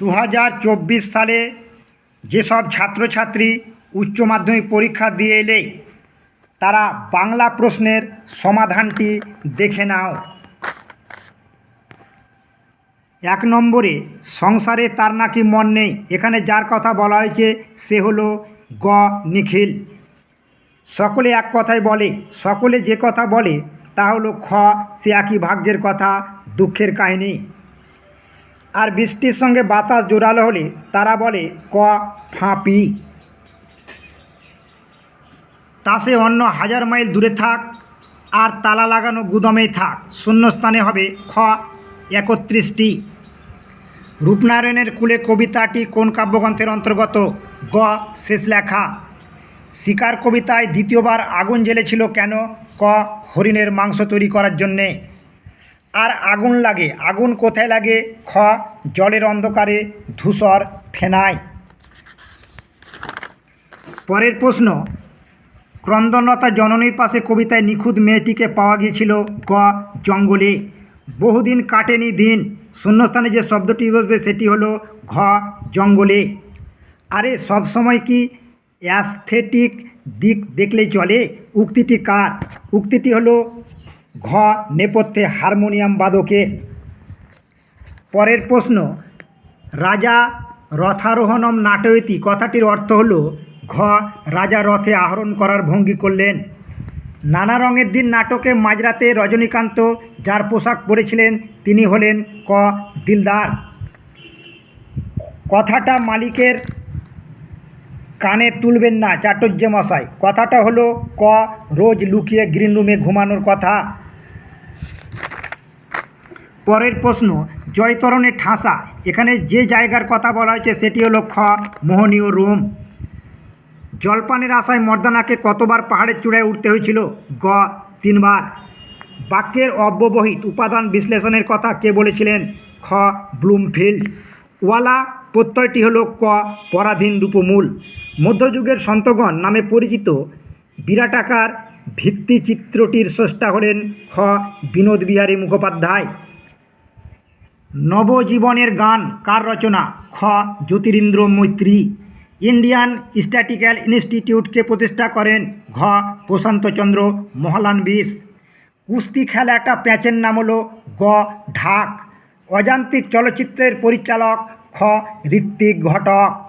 দু হাজার চব্বিশ সালে যেসব ছাত্রছাত্রী উচ্চ মাধ্যমিক পরীক্ষা দিয়ে এলে তারা বাংলা প্রশ্নের সমাধানটি দেখে নাও। এক নম্বরে, সংসারে তার নাকি মন নেই। এখানে যার কথা বলা হয়েছে সে হলো গ. নিখিল। সকলে এক কথাই বলে, সকলে যে কথা বলে তা হলো খ। সে একই ভাগ্যের কথা, দুঃখের কাহিনী। আর বৃষ্টির সঙ্গে বাতাস জোরালো হলে তারা বলে, ক, ফাঁপি। তাসে অন্য হাজার মাইল দূরে থাক আর তালা লাগানো গুদমেই থাক। শূন্যস্থানে হবে খ, একত্রিশটি। রূপনারায়ণের কুলে কবিতাটি কোন কাব্যগ্রন্থের অন্তর্গত? গ, শেষ লেখা। শিকার কবিতায় দ্বিতীয়বার আগুন জ্বেলেছিল কেন? ক, হরিণের মাংস তৈরি করার জন্যে। আর আগুন লাগে। আগুন কোথায় লাগে? খ, জলের অন্ধকারে ধূসর ফেনায়। পরের প্রশ্ন, ক্রন্দনতা জননীর পাশে কবিতায় নিখুঁত মেয়েটিকে পাওয়া গিয়েছিল গ, জঙ্গলে। বহুদিন কাটেনি দিন। শূন্যস্থানে যে শব্দটি বসবে সেটি হলো ঘ, জঙ্গলে। আরে সবসময় কি অ্যাস্থেটিক দিক দেখলেই চলে? উক্তিটি কার? উক্তিটি হলো ঘ নেপথ্যে হারমোনিয়াম বাদকের পরের প্রশ্ন, রাজা রথারোহণম নাটয়তি। কথাটির অর্থ হল, ঘ রাজা রথে আহরণ করার ভঙ্গি করলেন। নানা রঙের দিন নাটকে মাঝরাতে রজনীকান্ত যার পোশাক পরেছিলেন, তিনি হলেন ক দিলদার। কথাটা মালিকের কানে তুলবেন না চাটুর্য মশাই। কথাটা হলো, ক রোজ লুকিয়ে গ্রিন রুমে ঘুমানোর কথা। পরের প্রশ্ন জয়তরণের ঠাসা। এখানে যে জায়গার কথা বলা হয়েছে সেটি হলো খ, মোহনীয় রোম। জলপানের আশায় মর্দানাকে কতবার পাহাড়ের চূড়ায় উঠতে হয়েছিল? গ, তিনবার। বাক্যের অব্যবহিত উপাদান বিশ্লেষণের কথা কে বলেছিলেন? খ, ব্লুমফিল্ড। ওয়ালা প্রত্যয়টি হলো ক, পরাধীন রূপমূল। মধ্যযুগের সন্তগণ নামে পরিচিত বিরাটাকার ভিত্তিচিত্রটির স্রষ্টা হলেন খ বিনোদ বিহারী মুখোপাধ্যায়। নবজীবনের গান কার রচনা? খ. জ্যোতিরিন্দ্র মৈত্রী। ইন্ডিয়ান স্ট্যাটিক্যাল ইনস্টিটিউটকে প্রতিষ্ঠা করেন। ঘ. প্রশান্তচন্দ্র মহলানবিশ কুস্তি খেলা একটা প্যাচের নাম হলো গ. ঢাক। অযান্ত্রিক চলচ্চিত্রের পরিচালক খ. ঋত্বিক ঘটক।